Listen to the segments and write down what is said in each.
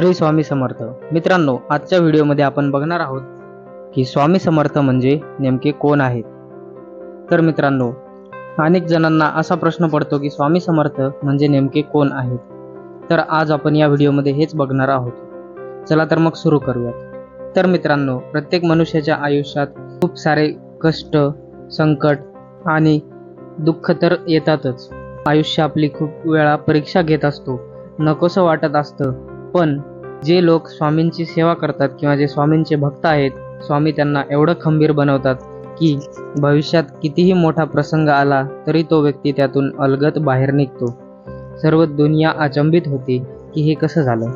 श्री स्वामी समर्थ. मित्रांनो आजच्या व्हिडिओमध्ये आपण बघणार आहोत की स्वामी समर्थ म्हणजे नेमके कोण आहेत? तर मित्रांनो अनेक जणांना असा प्रश्न पडतो की स्वामी समर्थ म्हणजे नेमके कोण आहेत? तर आज आपण या व्हिडिओमध्ये हेच बघणार आहोत. चला तर मग सुरू करूयात. तर मित्रांनो प्रत्येक मनुष्याच्या आयुष्यात खूप सारे कष्ट संकट आणि दुःख तर येतातच. आयुष्य आपली खूप वेळा परीक्षा घेत असतो. नकोसं वाटत असतं पण जे लोक स्वामींची सेवा करतात किंवा जे स्वामींचे भक्त आहेत स्वामी त्यांना एवढं खंबीर बनवतात की भविष्यात कितीही मोठा प्रसंग आला तरी तो व्यक्ती त्यातून अलगत बाहेर निघतो. सर्व दुनिया अचंबित होती की हे कसं झालं?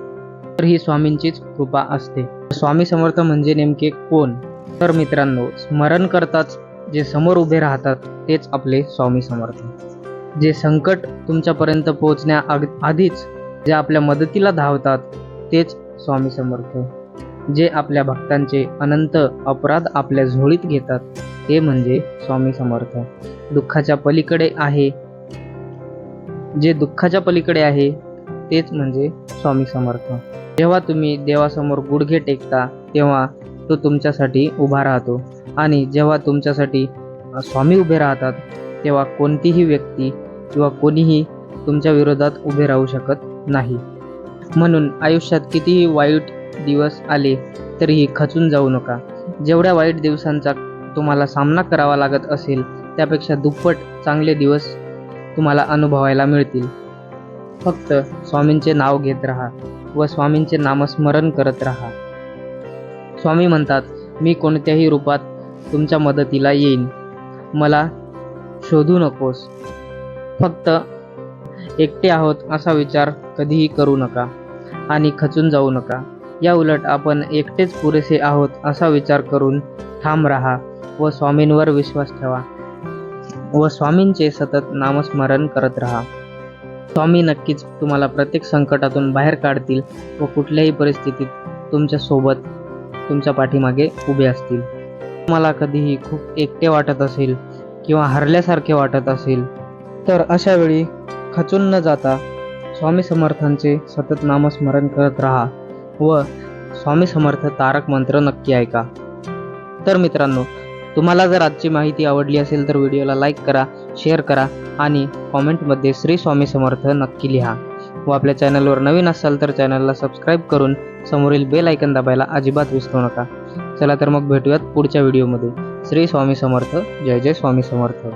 तर ही स्वामींचीच कृपा असते. स्वामी समर्थ म्हणजे नेमके कोण? तर मित्रांनो स्मरण करताच जे समोर उभे राहतात तेच आपले स्वामी समर्थ. जे संकट तुमच्यापर्यंत पोहोचण्या आधीच जे आपल्या मदतीला धावतात तेच स्वामी समर्थ. जे आपल्या भक्तांचे अनंत अपराध आपल्या झोळीत घेतात ते म्हणजे स्वामी समर्थ. दुःखाच्या पलीकडे आहे. जे दुःखाच्या पलीकडे आहे तेच म्हणजे स्वामी समर्थ. जेव्हा तुम्ही देवासमोर गुडघे टेकता तेव्हा तो तुमच्यासाठी उभा राहतो. आणि जेव्हा तुमच्यासाठी स्वामी उभे राहतात तेव्हा कोणतीही व्यक्ती किंवा कोणीही तुमच्या विरोधात उभे राहू शकत नाही. म्हणून आयुष्यात कितीही वाईट दिवस आले तरीही खचून जाऊ नका. जेवढ्या वाईट दिवसांचा तुम्हाला सामना करावा लागत असेल त्यापेक्षा दुप्पट चांगले दिवस तुम्हाला अनुभवायला मिळतील. फक्त स्वामींचे नाव घेत राहा व स्वामींचे नामस्मरण करत राहा. स्वामी म्हणतात मी कोणत्याही रूपात तुमच्या मदतीला येईन. मला शोधू नकोस. फक्त एकटे आहोत असा विचार कधीही करू नका आणि खचून जाऊ नका. या उलट आपण एकटेच पुरेसे आहोत असा विचार करून ठाम राहा व स्वामींवर विश्वास ठेवा व स्वामींचे सतत नामस्मरण करत राहा. स्वामी नक्कीच तुम्हाला प्रत्येक संकटातून बाहेर काढतील व कुठल्याही परिस्थितीत तुमच्यासोबत तुमच्या पाठीमागे उभे असतील. तुम्हाला कधीही खूप एकटे वाटत असेल किंवा हरल्यासारखे वाटत असेल तर अशा वेळी खचून न जाता स्वामी समर्थांचे सतत नामस्मरण करत राहा व स्वामी समर्थ तारक मंत्र नक्की ऐका. तर मित्रांनो तुम्हाला जर आजची माहिती आवडली असेल तर व्हिडिओला लाईक करा शेअर करा आणि कॉमेंटमध्ये श्री स्वामी समर्थ नक्की लिहा व आपल्या चॅनलवर नवीन असाल तर चॅनलला सबस्क्राईब करून समोरील बेल ऐकन दाबायला अजिबात विसरू नका. चला तर मग भेटूयात पुढच्या व्हिडिओमध्ये. श्री स्वामी समर्थ जय जय स्वामी समर्थ.